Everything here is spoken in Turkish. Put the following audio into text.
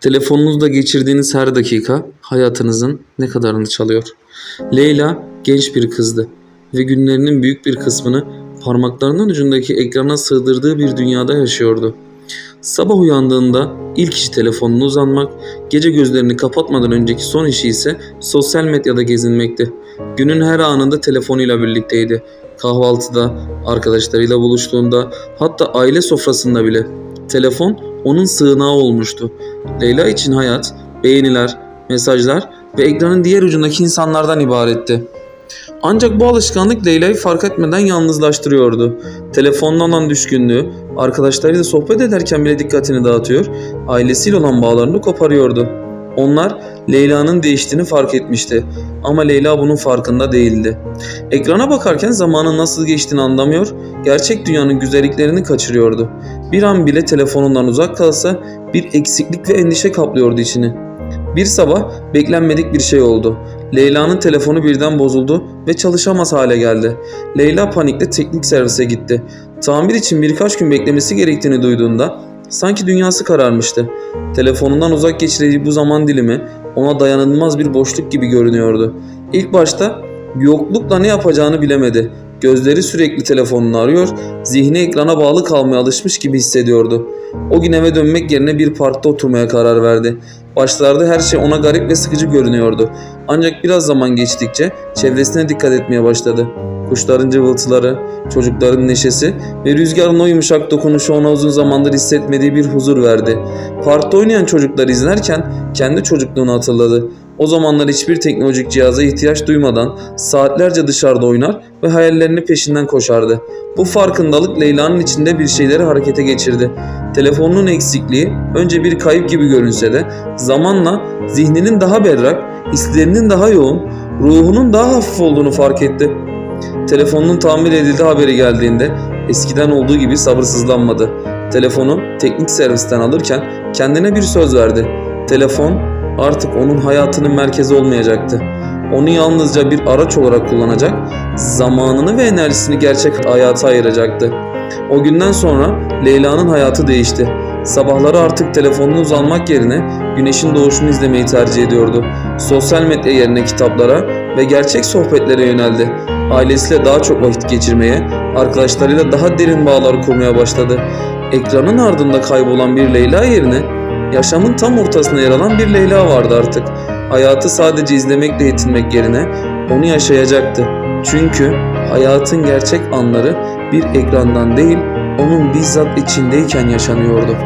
Telefonunuzda geçirdiğiniz her dakika hayatınızın ne kadarını çalıyor? Leyla genç bir kızdı ve günlerinin büyük bir kısmını parmaklarının ucundaki ekrana sığdırdığı bir dünyada yaşıyordu. Sabah uyandığında ilk işi telefonuna uzanmak, gece gözlerini kapatmadan önceki son işi ise sosyal medyada gezinmekti. Günün her anında telefonuyla birlikteydi. Kahvaltıda, arkadaşlarıyla buluştuğunda, hatta aile sofrasında bile. Telefon onun sığınağı olmuştu. Leyla için hayat, beğeniler, mesajlar ve ekranın diğer ucundaki insanlardan ibaretti. Ancak bu alışkanlık Leyla'yı fark etmeden yalnızlaştırıyordu. Telefonuna olan düşkünlüğü, arkadaşlarıyla sohbet ederken bile dikkatini dağıtıyor, ailesiyle olan bağlarını koparıyordu. Onlar Leyla'nın değiştiğini fark etmişti ama Leyla bunun farkında değildi. Ekrana bakarken zamanın nasıl geçtiğini anlamıyor, gerçek dünyanın güzelliklerini kaçırıyordu. Bir an bile telefonundan uzak kalsa bir eksiklik ve endişe kaplıyordu içini. Bir sabah beklenmedik bir şey oldu. Leyla'nın telefonu birden bozuldu ve çalışamaz hale geldi. Leyla panikle teknik servise gitti. Tamir için birkaç gün beklemesi gerektiğini duyduğunda sanki dünyası kararmıştı. Telefonundan uzak geçirdiği bu zaman dilimi ona dayanılmaz bir boşluk gibi görünüyordu. İlk başta yoklukla ne yapacağını bilemedi. Gözleri sürekli telefonunu arıyor, zihni ekrana bağlı kalmaya alışmış gibi hissediyordu. O gün eve dönmek yerine bir parkta oturmaya karar verdi. Başlarda her şey ona garip ve sıkıcı görünüyordu. Ancak biraz zaman geçtikçe çevresine dikkat etmeye başladı. Kuşların cıvıltıları, çocukların neşesi ve rüzgarın o yumuşak dokunuşu ona uzun zamandır hissetmediği bir huzur verdi. Parkta oynayan çocukları izlerken kendi çocukluğunu hatırladı. O zamanlar hiçbir teknolojik cihaza ihtiyaç duymadan saatlerce dışarıda oynar ve hayallerini peşinden koşardı. Bu farkındalık Leyla'nın içinde bir şeyleri harekete geçirdi. Telefonunun eksikliği önce bir kayıp gibi görünse de zamanla zihninin daha berrak, hislerinin daha yoğun, ruhunun daha hafif olduğunu fark etti. Telefonunun tamir edildi haberi geldiğinde eskiden olduğu gibi sabırsızlanmadı. Telefonu teknik servisten alırken kendine bir söz verdi. Telefon artık onun hayatının merkezi olmayacaktı. Onu yalnızca bir araç olarak kullanacak, zamanını ve enerjisini gerçek hayata ayıracaktı. O günden sonra Leyla'nın hayatı değişti. Sabahları artık telefonunu uzanmak yerine güneşin doğuşunu izlemeyi tercih ediyordu. Sosyal medya yerine kitaplara ve gerçek sohbetlere yöneldi. Ailesiyle daha çok vakit geçirmeye, arkadaşlarıyla daha derin bağlar kurmaya başladı. Ekranın ardında kaybolan bir Leyla yerine yaşamın tam ortasına yer alan bir Leyla vardı artık. Hayatı sadece izlemekle yetinmek yerine onu yaşayacaktı. Çünkü hayatın gerçek anları bir ekrandan değil, onun bizzat içindeyken yaşanıyordu.